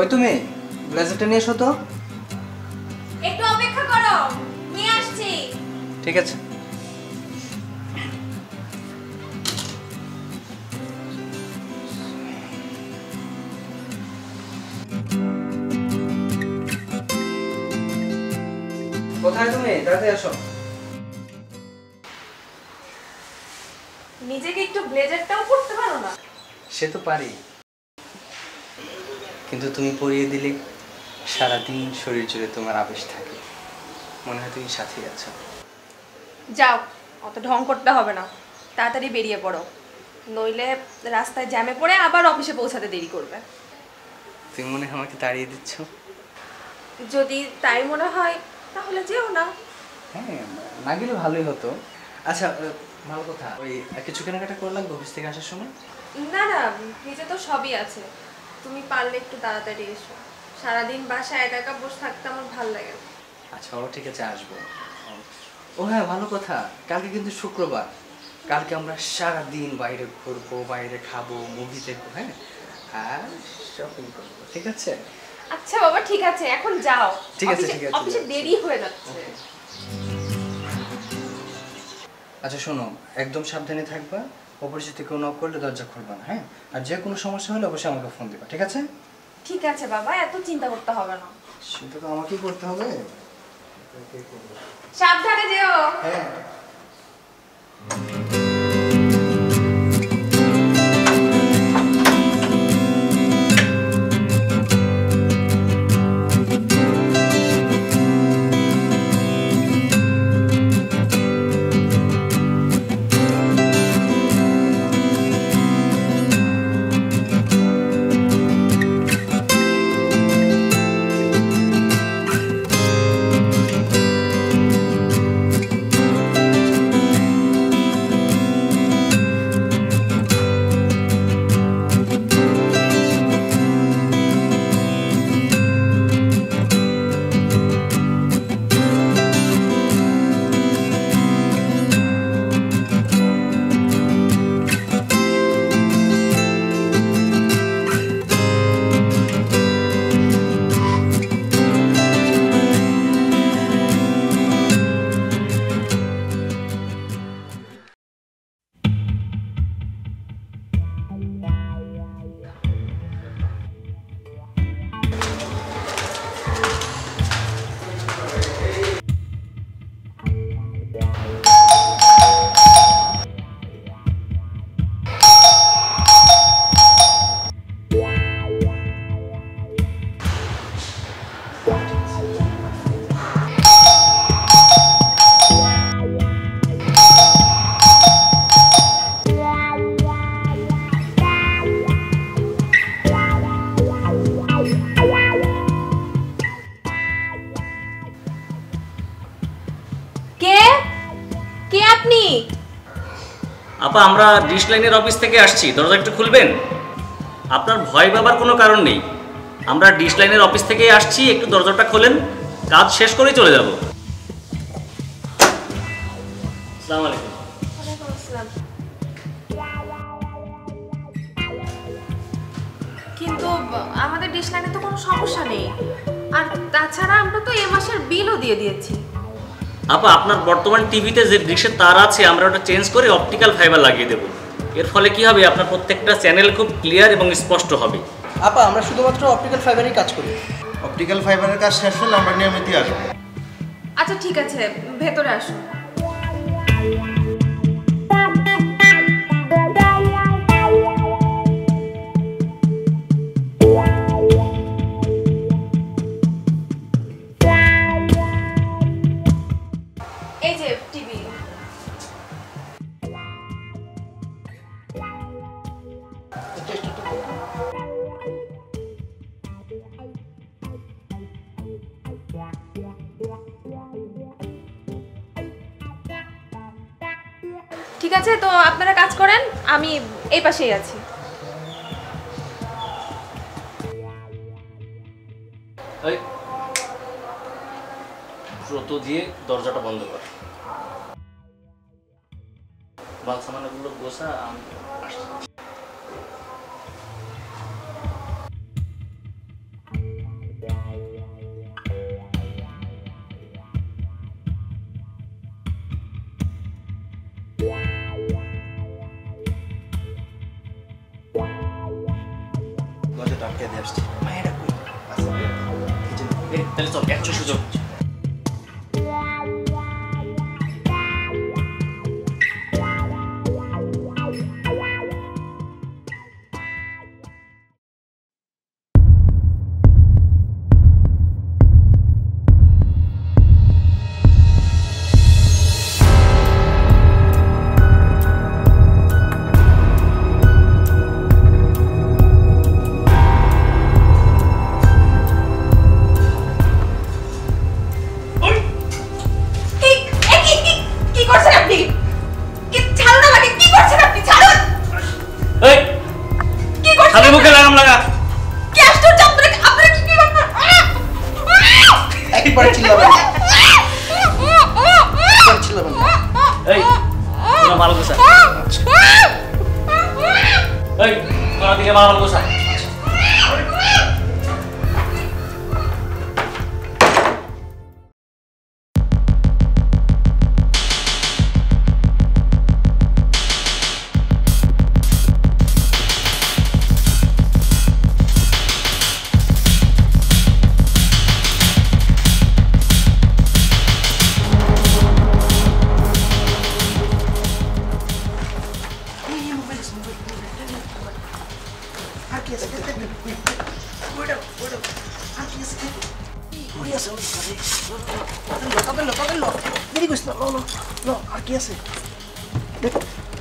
কই তুমি ব্লেজারটা নিয়ে এসো তো। একটু অপেক্ষা করো নিয়ে আসছি। ঠিক আছে। কোথায় তুমি? তাড়াতাড়ি আসো। নিজেকে একটু ব্লেজারটাও পরতে পারো না। সে তো পারি। কিন্তু তুমি পরিয়ে দিলে সারাদিন শরীর জুড়ে তোমার আবেশ থাকে। মনে হয় তুমি সাথে আছো। যাও অত ঢং করতে হবে না। তাড়াতাড়ি বেরিয়ে পড়ো। নইলে রাস্তায় জ্যামে পড়ে আবার অফিসে পৌঁছাতে দেরি করবে। তুমি মনে হয় আমাকে তাড়িয়ে দিচ্ছ? যদি তাই মনে হয় তাহলে যেও না। হ্যাঁ না গেলে ভালোই হতো। আচ্ছা ভালো কথা। ওই কিছু কেনাকাটা করে লাগবে অফিস থেকে আসার সময়? না না নিজে তো সবই আছে। তুমি পারলে একটু তাড়াতাড়ি এসো। সারাদিন বাসায় একা একা বসে থাকতে আমার ভালো লাগে না। আচ্ছা ও ঠিক আছে আসব। ও হ্যাঁ ভালো কথা। কালকে কিন্তু শুক্রবার। কালকে আমরা সারা দিন বাইরে ঘুরবো বাইরে খাব মুভি দেখব হ্যাঁ? আর শপিং করব ঠিক আছে? আচ্ছা বাবা ঠিক আছে এখন যাও। ঠিক আছে, ঠিক আছে, অফিসে দেরি হয়ে যাচ্ছে। আচ্ছা শোনো একদম সাবধানে থাকবা। অপরিচিত কেউ নক করলে দরজা খুলবা না হ্যাঁ? আর যে কোনো সমস্যা হলে অবশ্যই আমাকে ফোন দিবা ঠিক আছে? ঠিক আছে বাবা এত চিন্তা করতে হবে না। সেটা তো আমাকেই করতে হবে। সাবধানে যেও। হ্যাঁ। আপা, আমরা ডিশ লাইনের অফিস থেকে আসছি, দরজা একটু খুলবেন? আপনার ভয় পাবার কোনো কারণ নেই। আমরা ডিশ লাইনের অফিস থেকেই আসছি, একটু দরজাটা খোলেন, কাজ শেষ করেই চলে যাব। কিন্তু আমাদের ডিশ লাইনে তো কোনো সমস্যা নেই। আর তাছাড়া আমরা তো এ মাসের বিলও দিয়ে দিয়েছি। আপা আপনার বর্তমান টিভিতে যে দৃশ্যের তার আছে আমরা ওটা চেঞ্জ করে অপটিক্যাল ফাইবার লাগিয়ে দেবো। এর ফলে কি হবে? আপনার প্রত্যেকটা চ্যানেল খুব ক্লিয়ার এবং স্পষ্ট হবে। আপা আমরা শুধুমাত্র অপটিক্যাল ফাইবারই কাজ করি। অপটিক্যাল ফাইবারের কাজ শেষ হলে আমরা নিয়মিতই আসব। আচ্ছা ঠিক আছে ভেতরে আসুন। ঠিক আছে, তো আপনারা কাজ করেন, আমি এই পাশেই আছি। দিয়ে দরজাটা বন্ধ কর। বাল সামানগুলো গোসা আমি আসছি। এই, তাহলে চল একশো সুযোগ কি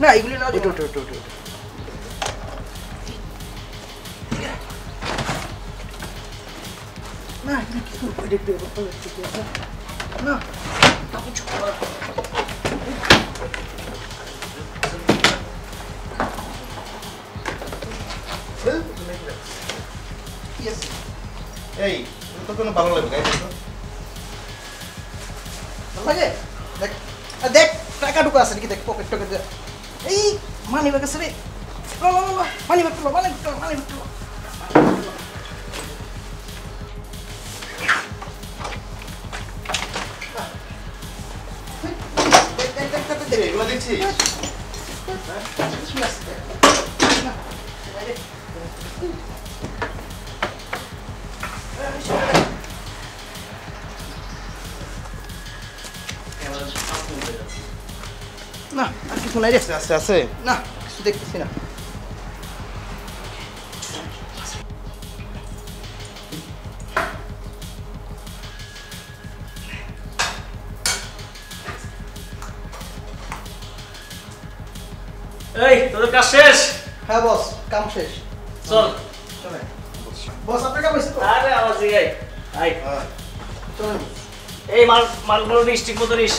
না এগুলি না ওটা ওটা ওটা ওটা না এগুলি কি আছে? না তা কিছু করার এই তো কোনো ভালো লাগবে তো? লাগে? দেখ আর দেখ টাকা ঢুকা আছে নাকি দেখ পকেট টকেট দেখ এই মানি ব্যাগ আছে রে লো লো লো মানি ব্যাগ লো মানি ব্যাগ মানি ব্যাগ লো এই, এগুলো দেখছি কিছু নাই রে আছে আছে না কিছু দেখতেছি না এই তোদের কাজ শেষ হ্যাঁ বস কাম শেষ চল চলে বস আপনার কাম হয়েছে তো আরে আই এই মাল মালগুলো নিস ঠিক মতো নিস।